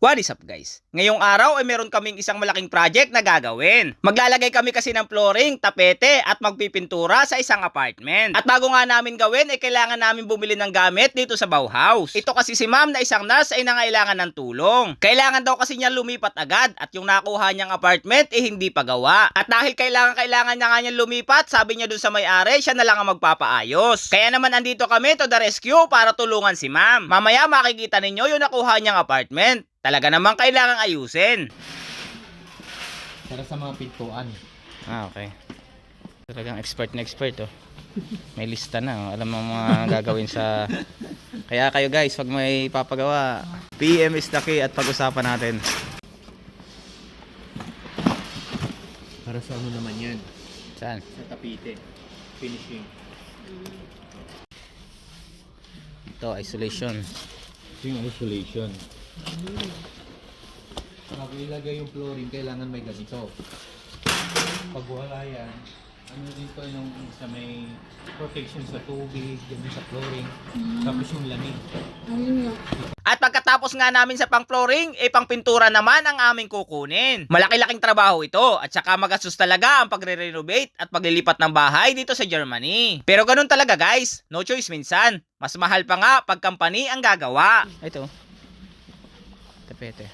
What is up guys? Ngayong araw ay meron kaming isang malaking project na gagawin. Maglalagay kami kasi ng flooring, tapete at magpipintura sa isang apartment. At bago nga namin gawin ay kailangan namin bumili ng gamit dito sa Bauhaus. Ito kasi si ma'am na isang nurse ay nangailangan ng tulong. Kailangan daw kasi niya lumipat agad at yung nakuha niyang apartment ay hindi pa gawa. At dahil kailangan kailangan niya nga niya lumipat, sabi niya dun sa may-ari, siya na lang ang magpapaayos. Kaya naman andito kami to the rescue para tulungan si ma'am. Mamaya makikita ninyo yung nakuha niyang apartment. Talaga namang kailangang ayusin. Para sa mga pintuan. Ah, okay. Talagang expert na expert, oh. May lista na, oh. Alam mo mga gagawin sa... Kaya kayo guys, pag may papagawa, PM is the key at pag-usapan natin. Para sa ano naman yan? Saan? Sa tapite. Finishing. Ito, isolation. Ito yung isolation. Bago ilagay yung flooring, kailangan may ganito. Pag wala yan, ano din to yung sa may protection sa tubig, ganun sa flooring, tapos yung lamig. At pagkatapos nga namin sa pang-flooring, eh pang-pintura naman ang aming kukunin. Malaki-laking trabaho ito at saka magastos talaga ang pagre-renovate at paglilipat ng bahay dito sa Germany. Pero ganun talaga guys, no choice minsan. Mas mahal pa nga pag company ang gagawa. Ito. Tapete.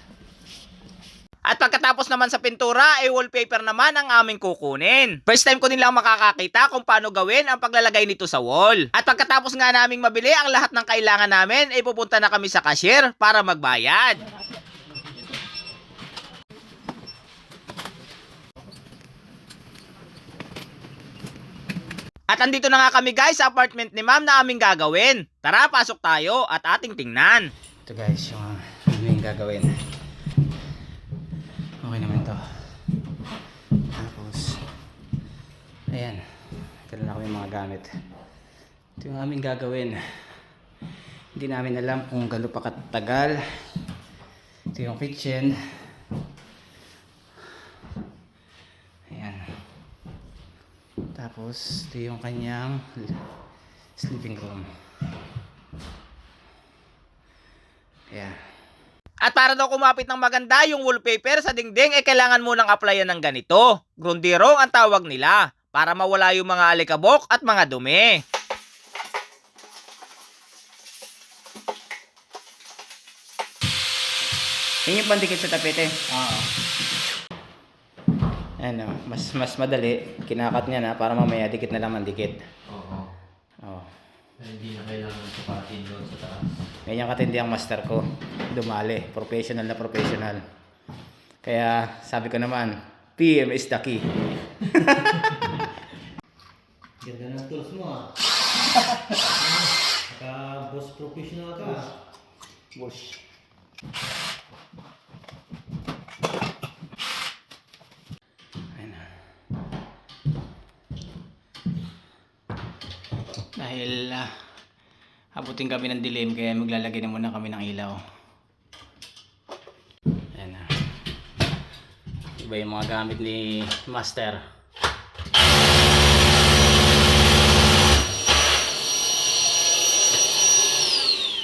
At pagkatapos naman sa pintura, eh wallpaper naman ang aming kukunin. First time ko nilang makakakita kung paano gawin ang paglalagay nito sa wall. At pagkatapos nga naming mabili ang lahat ng kailangan namin, eh pupunta na kami sa cashier para magbayad. At andito na nga kami guys sa apartment ni ma'am na aming gagawin. Tara, pasok tayo at ating tingnan. Ito guys, yung aming gagawin. Okay naman to. Tapos, ayan. Ito na kami mga gamit. Ito yung aming gagawin. Hindi namin alam kung gano'n pa katagal. Ito yung kitchen. Ayan. Tapos, ito yung kanyang sleeping room. Ayan. At para daw kumapit ng maganda yung wallpaper sa dingding, eh kailangan mo nang applyan ng ganito. Grundirong ang tawag nila para mawala yung mga alikabok at mga dumi. Yun yung pandikit sa tapete. Oo. Ano, mas mas madali. Kinakat niya na para mamaya dikit na lang ang dikit. Oo. Oh. Hindi na kailangan sapatin doon sa taas. Ganyan katindi ang master ko. Dumali. Professional na professional. Kaya sabi ko naman, PM is the key. Ganda ng tools mo ah. Saka boss professional ka. Bush. Ayun na. Dahil ah, abutin kami ng dilim kaya maglalagay na muna kami ng ilaw. Ayan na. Iba yung mga gamit ni Master.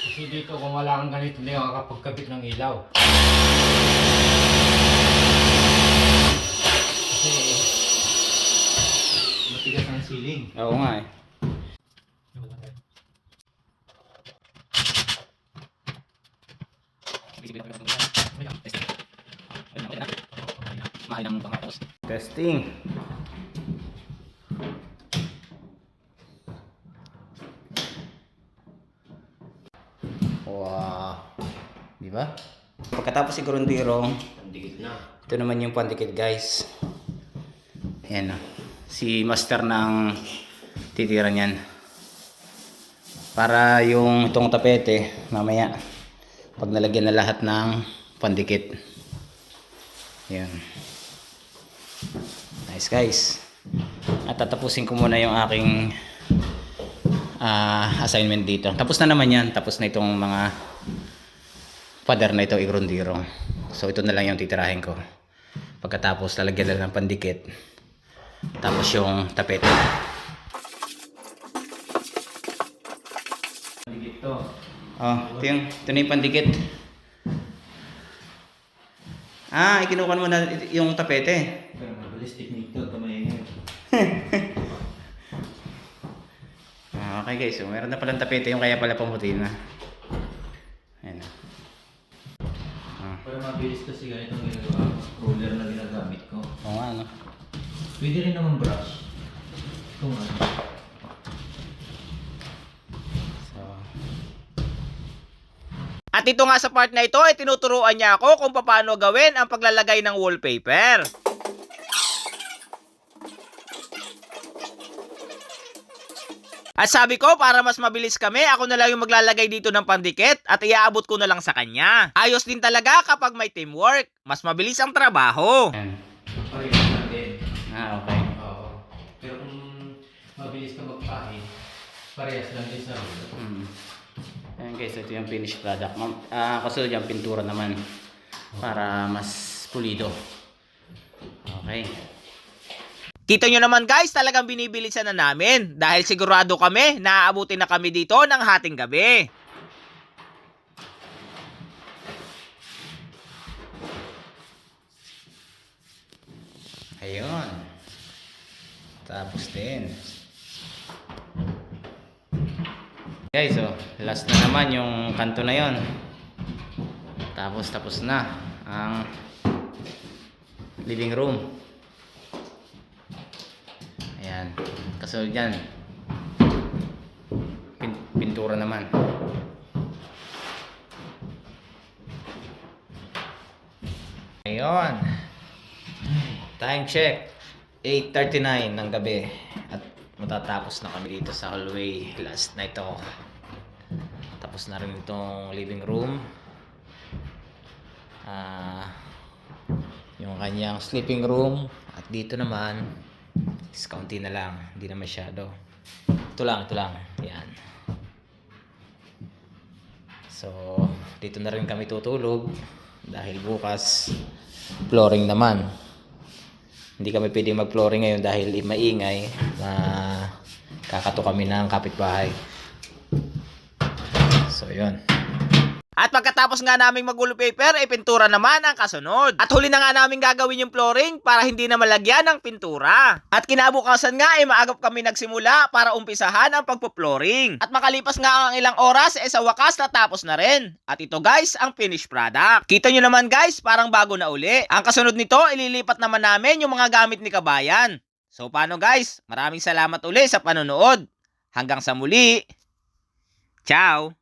Kasi dito kung wala kang ganito, hindi ka makakapagkabit ng ilaw. Kasi matigas ang ceiling. Oo nga eh. Testing. Wow. Di ba? Pagkatapos siguro ng na. ito naman yung pandikit guys. Ayan o. Si master ng titira niyan. Para yung itong tapete, mamaya, pag nalagyan na lahat ng pandikit. Ayan. Nice guys. At tatapusin ko muna yung aking ah, assignment dito. Tapos na naman yan. Tapos na itong mga pader na ito igrundirong. So ito na lang yung titirahin ko. Pagkatapos lalagyan na lang ng pandikit. Tapos yung tapete. Pandikit to. Oh, ito yung ito na yung pandikit. Ah, ikinukuha mo na yung tapete. Pero mabilis technique to, tumayin Ah, okay guys, so meron na palang tapete yung kaya pala pamuti na. Ayan na. Ah. Para mabilis kasi ganitong ginagawa ko. Roller na ginagamit ko. Oo nga, no? Pwede rin naman brush. Itong ano. So. At ito nga sa part na ito ay tinuturuan niya ako kung paano gawin ang paglalagay ng wallpaper. At sabi ko, para mas mabilis kami, ako na lang yung maglalagay dito ng pandikit at iaabot ko na lang sa kanya. Ayos din talaga kapag may teamwork. Mas mabilis ang trabaho. Parehas lang din. Ah, okay. Oo. Pero kung mabilis ka magpahid, parehas lang din sa roller. Mm. Ayan guys, ito yung finished product. Ah, kasunod yung pintura naman para mas pulido. Okay. Kita nyo naman guys, talagang binibilisan na namin dahil sigurado kami na aabutin na kami dito ng hating gabi. Ayun. Tapos din. Guys, so last na naman yung kanto na yon. Tapos tapos na ang living room. Ayan. Kasunod yan. Pin pintura naman. Ayun. Time check. 8.39 ng gabi. At matatapos na kami dito sa hallway. Last night ako. Tapos na rin itong living room. Ah, yung kanyang sleeping room. At dito naman, is na lang. Hindi na masyado. Ito lang, ito lang. Yan. So, dito na rin kami tutulog. Dahil bukas, flooring naman. Hindi kami pwedeng mag-flooring ngayon dahil maingay na kakato kami ng kapitbahay. So, yun. At pagkatapos nga naming mag-wallpaper, ay pintura naman ang kasunod. At huli na nga namin gagawin yung flooring para hindi na malagyan ng pintura. At kinabukasan nga ay maagap kami nagsimula para umpisahan ang pagpo-flooring. At makalipas nga ang ilang oras, eh sa wakas natapos na rin. At ito guys, ang finished product. Kita nyo naman guys, parang bago na uli. Ang kasunod nito, ililipat naman namin yung mga gamit ni Kabayan. So paano guys? Maraming salamat uli sa panonood. Hanggang sa muli. Ciao!